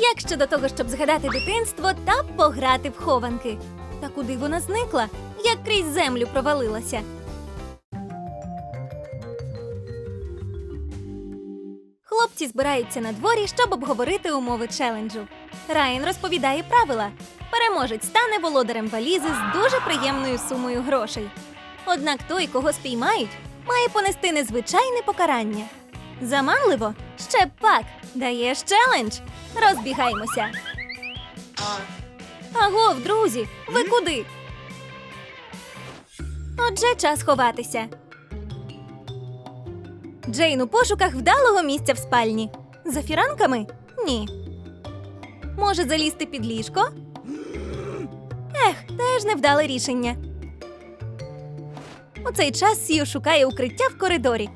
Як щодо того, щоб згадати дитинство та пограти в хованки? Та куди вона зникла? Як крізь землю провалилася? Хлопці збираються на дворі, щоб обговорити умови челенджу. Райан розповідає правила. Переможець стане володарем валізи з дуже приємною сумою грошей. Однак той, кого спіймають, має понести незвичайне покарання. Заманливо? Ще пак! Даєш челендж? Розбігаймося. Агов, друзі, ви куди? Отже, час ховатися. Джейн у пошуках вдалого місця в спальні. За фіранками? Ні. Може залізти під ліжко? Ех, теж невдале рішення. У цей час Сью шукає укриття в коридорі.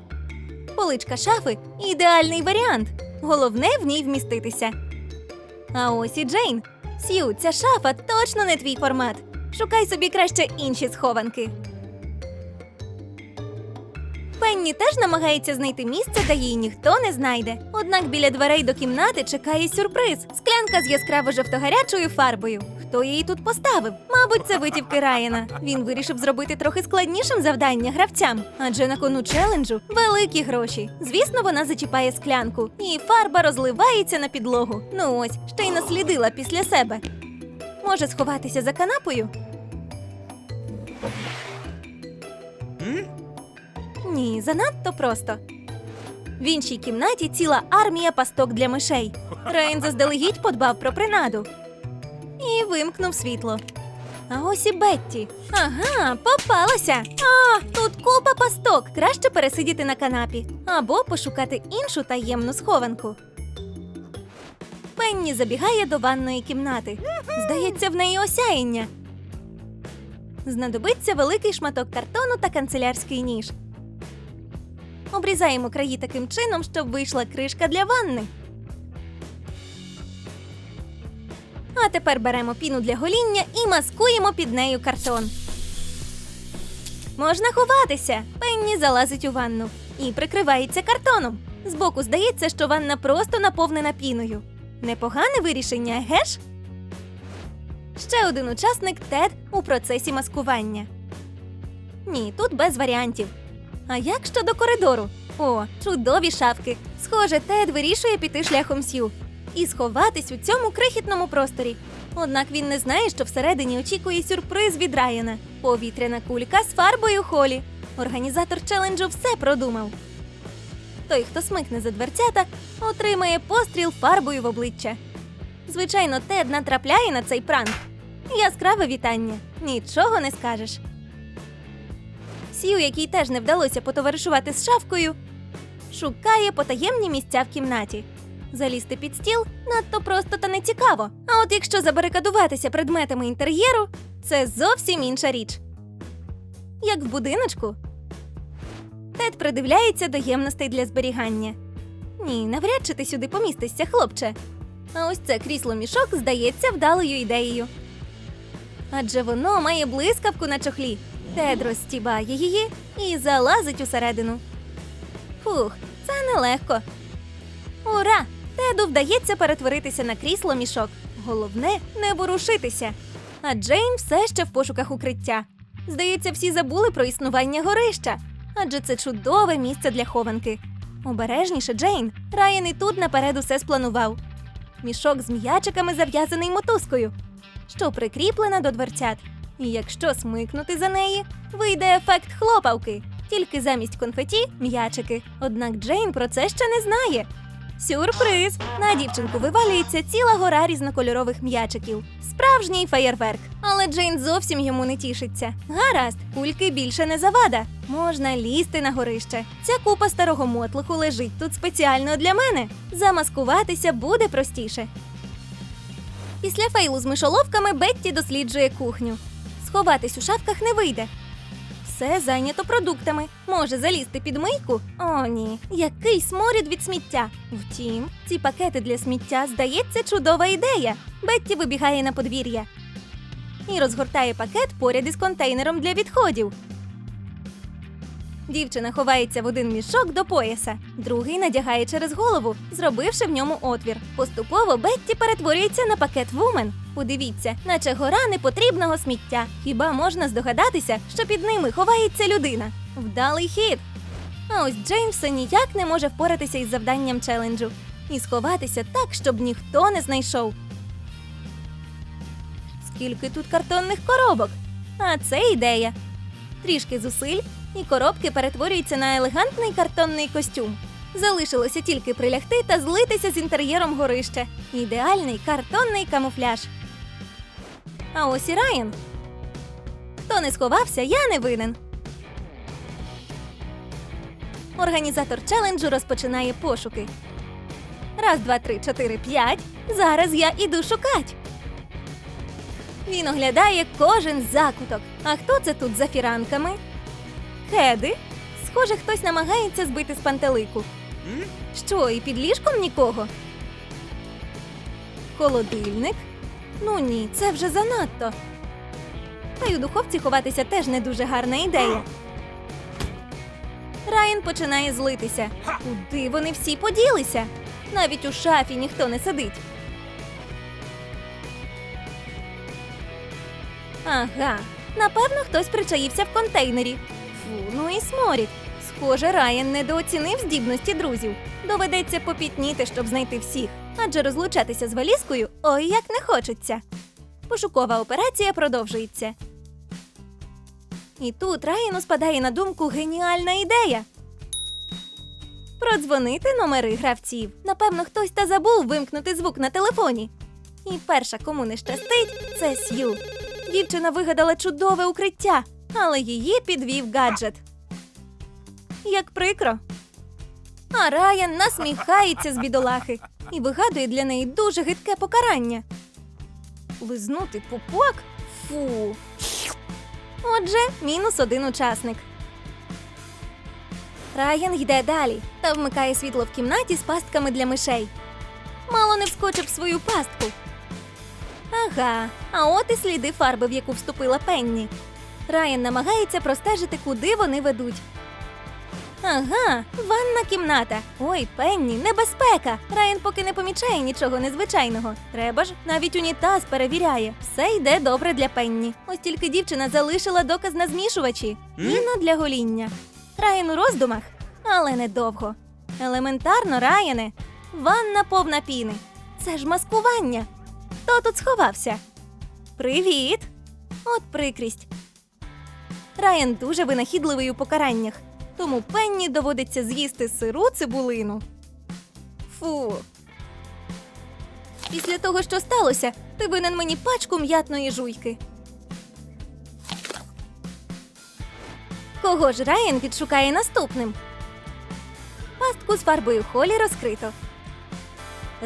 Поличка шафи ідеальний варіант. Головне в ній вміститися. А ось і Джейн. Сью, ця шафа точно не твій формат. Шукай собі краще інші схованки. Пенні теж намагається знайти місце, де її ніхто не знайде. Однак біля дверей до кімнати чекає сюрприз: склянка з яскраво жовтогарячою фарбою. Хто її тут поставив? Мабуть, це витівки Райана. Він вирішив зробити трохи складнішим завдання гравцям, адже на кону челенджу великі гроші. Звісно, вона зачіпає склянку, і фарба розливається на підлогу. Ну ось, ще й наслідила після себе. Може сховатися за канапою? Ні, занадто просто. В іншій кімнаті ціла армія пасток для мишей. Рейн заздалегідь подбав про принаду і вимкнув світло. А ось і Бетті. Ага, попалася. А, тут купа пасток. Краще пересидіти на канапі або пошукати іншу таємну схованку. Пенні забігає до ванної кімнати. Здається, в неї осяяння. Знадобиться великий шматок картону та канцелярський ніж. Обрізаємо краї таким чином, щоб вийшла кришка для ванни. А тепер беремо піну для гоління і маскуємо під нею картон. Можна ховатися. Пенні залазить у ванну і прикривається картоном. Збоку здається, що ванна просто наповнена піною. Непогане вирішення, геш? Ще один учасник Тед у процесі маскування. Ні, тут без варіантів. А як щодо коридору? О, чудові шафки. Схоже, Тед вирішує піти шляхом сю і сховатись у цьому крихітному просторі. Однак він не знає, що всередині очікує сюрприз від Райана. Повітряна кулька з фарбою холі. Організатор челенджу все продумав. Той, хто смикне за дверцята, отримає постріл фарбою в обличчя. Звичайно, Тед натрапляє на цей пранк. Яскраве вітання. Нічого не скажеш. Сію, якій теж не вдалося потоваришувати з шавкою, шукає потаємні місця в кімнаті. Залізти під стіл надто просто та не цікаво. А от якщо забарикадуватися предметами інтер'єру, це зовсім інша річ. Як в будиночку. Тед придивляється до ємностей для зберігання. Ні, навряд чи ти сюди помістишся, хлопче. А ось це крісло мішок здається вдалою ідеєю. Адже воно має блискавку на чохлі. Тед розстібає її і залазить усередину. Фух, це нелегко. Ура! Теду вдається перетворитися на крісло мішок. Головне не ворушитися. А Джейн все ще в пошуках укриття. Здається, всі забули про існування горища, адже це чудове місце для хованки. Обережніше, Джейн. Райан і тут наперед усе спланував. Мішок з м'ячиками зав'язаний мотузкою, що прикріплена до дверцят. І якщо смикнути за неї, вийде ефект хлопавки. Тільки замість конфеті м'ячики. Однак Джейн про це ще не знає. Сюрприз! На дівчинку вивалюється ціла гора різнокольорових м'ячиків. Справжній феєрверк. Але Джейн зовсім йому не тішиться. Гаразд, кульки більше не завада. Можна лізти на горище. Ця купа старого мотлуху лежить тут спеціально для мене. Замаскуватися буде простіше. Після фейлу з мишоловками Бетті досліджує кухню. Сховатись у шафках не вийде. Все зайнято продуктами. Може залізти під мийку? О, ні. Який сморід від сміття. Втім, ці пакети для сміття здається чудова ідея. Бетті вибігає на подвір'я і розгортає пакет поряд із контейнером для відходів. Дівчина ховається в один мішок до пояса, другий надягає через голову, зробивши в ньому отвір. Поступово Бетті перетворюється на пакет вумен. Подивіться, наче гора непотрібного сміття. Хіба можна здогадатися, що під ними ховається людина? Вдалий хід. А ось Джейн все ніяк не може впоратися із завданням челенджу і сховатися так, щоб ніхто не знайшов. Скільки тут картонних коробок? А це ідея. Трішки зусиль, і коробки перетворюються на елегантний картонний костюм. Залишилося тільки прилягти та злитися з інтер'єром горища. Ідеальний картонний камуфляж. А ось і Райан. Хто не сховався, я не винен. Організатор челенджу розпочинає пошуки. Раз, два, три, чотири, п'ять. Зараз я іду шукать. Він оглядає кожен закуток. А хто це тут за фіранками? Кеди? Схоже, хтось намагається збити з пантелику. Що, і під ліжком нікого? Холодильник? Ну ні, це вже занадто. Та й у духовці ховатися теж не дуже гарна ідея. Райан починає злитися. Куди вони всі поділися? Навіть у шафі ніхто не сидить. Ага, напевно, хтось причаївся в контейнері. Фу, ну і сморід. Схоже, Райан недооцінив здібності друзів. Доведеться попітніти, щоб знайти всіх, адже розлучатися з валізкою ой як не хочеться. Пошукова операція продовжується. І тут Райану спадає на думку геніальна ідея. Продзвонити номери гравців. Напевно, хтось та забув вимкнути звук на телефоні. І перша, кому не щастить, це Сью. Дівчина вигадала чудове укриття, але її підвів гаджет. Як прикро. А Райан насміхається з бідолахи і вигадує для неї дуже гидке покарання. Лизнути пупок? Фу. Отже, мінус один учасник. Райан йде далі та вмикає світло в кімнаті з пастками для мишей. Мало не вскочив свою пастку. Ага, а от і сліди фарби, в яку вступила Пенні. Райан намагається простежити, куди вони ведуть. Ага, ванна кімната. Ой, Пенні, небезпека. Райан поки не помічає нічого незвичайного. Треба ж, навіть унітаз перевіряє. Все йде добре для Пенні. Ось тільки дівчина залишила доказ на змішувачі. Піна для гоління. Райан у роздумах, але недовго. Елементарно, Раяне. Ванна повна піни. Це ж маскування. Хто тут сховався? Привіт! От прикрість. Райан дуже винахідливий у покараннях, тому Пенні доводиться з'їсти сиру цибулину. Фу. Після того, що сталося, ти винен мені пачку м'ятної жуйки. Кого ж Райан відшукає наступним? Пастку з фарбою Холі розкрито.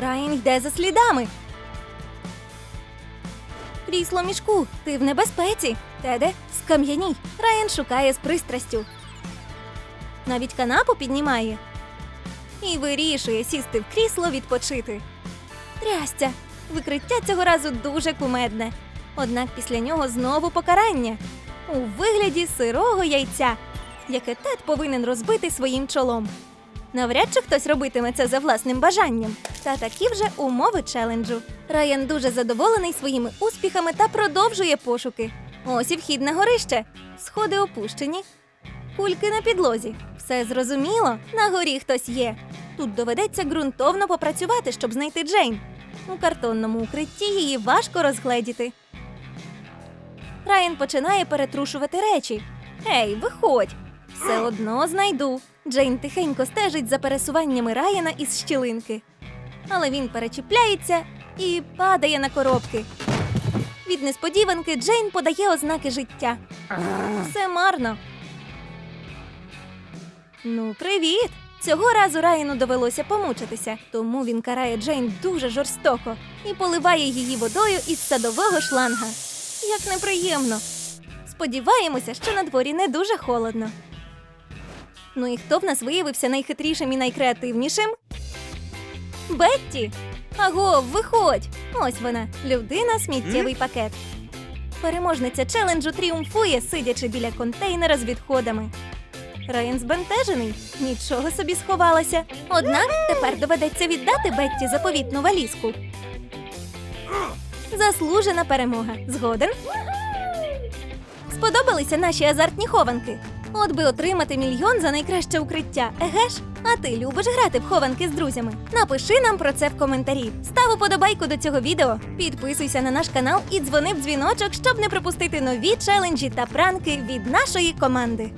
Райан йде за слідами. Крісло мішку, ти в небезпеці. Теде, скам'яній. Райан шукає з пристрастю. Навіть канапу піднімає. І вирішує сісти в крісло відпочити. Трястя. Викриття цього разу дуже кумедне. Однак після нього знову покарання у вигляді сирого яйця, яке тед повинен розбити своїм чолом. Навряд чи хтось робитиме це за власним бажанням. Та такі вже умови челенджу. Райан дуже задоволений своїми успіхами та продовжує пошуки. Ось і вхід на горище. Сходи опущені. Кульки на підлозі. Все зрозуміло, на горі хтось є. Тут доведеться ґрунтовно попрацювати, щоб знайти Джейн. У картонному укритті її важко розгледіти. Райан починає перетрушувати речі. Ей, виходь! Все одно знайду. Джейн тихенько стежить за пересуваннями Райана із щілинки. Але він перечіпляється і падає на коробки. Від несподіванки Джейн подає ознаки життя. Все марно. Ну, привіт! Цього разу Райану довелося помучитися, тому він карає Джейн дуже жорстоко і поливає її водою із садового шланга. Як неприємно. Сподіваємося, що на дворі не дуже холодно. Ну і хто в нас виявився найхитрішим і найкреативнішим? Бетті! Аго, виходь! Ось вона, людина сміттєвий пакет. Переможниця челенджу тріумфує, сидячи біля контейнера з відходами. Райан збентежений. Нічого собі сховалася. Однак тепер доведеться віддати Бетті заповітну валізку. Заслужена перемога. Згоден? Сподобалися наші азартні хованки? От би отримати мільйон за найкраще укриття, еге ж? А ти любиш грати в хованки з друзями? Напиши нам про це в коментарі. Став уподобайку до цього відео, підписуйся на наш канал і дзвони в дзвіночок, щоб не пропустити нові челенджі та пранки від нашої команди.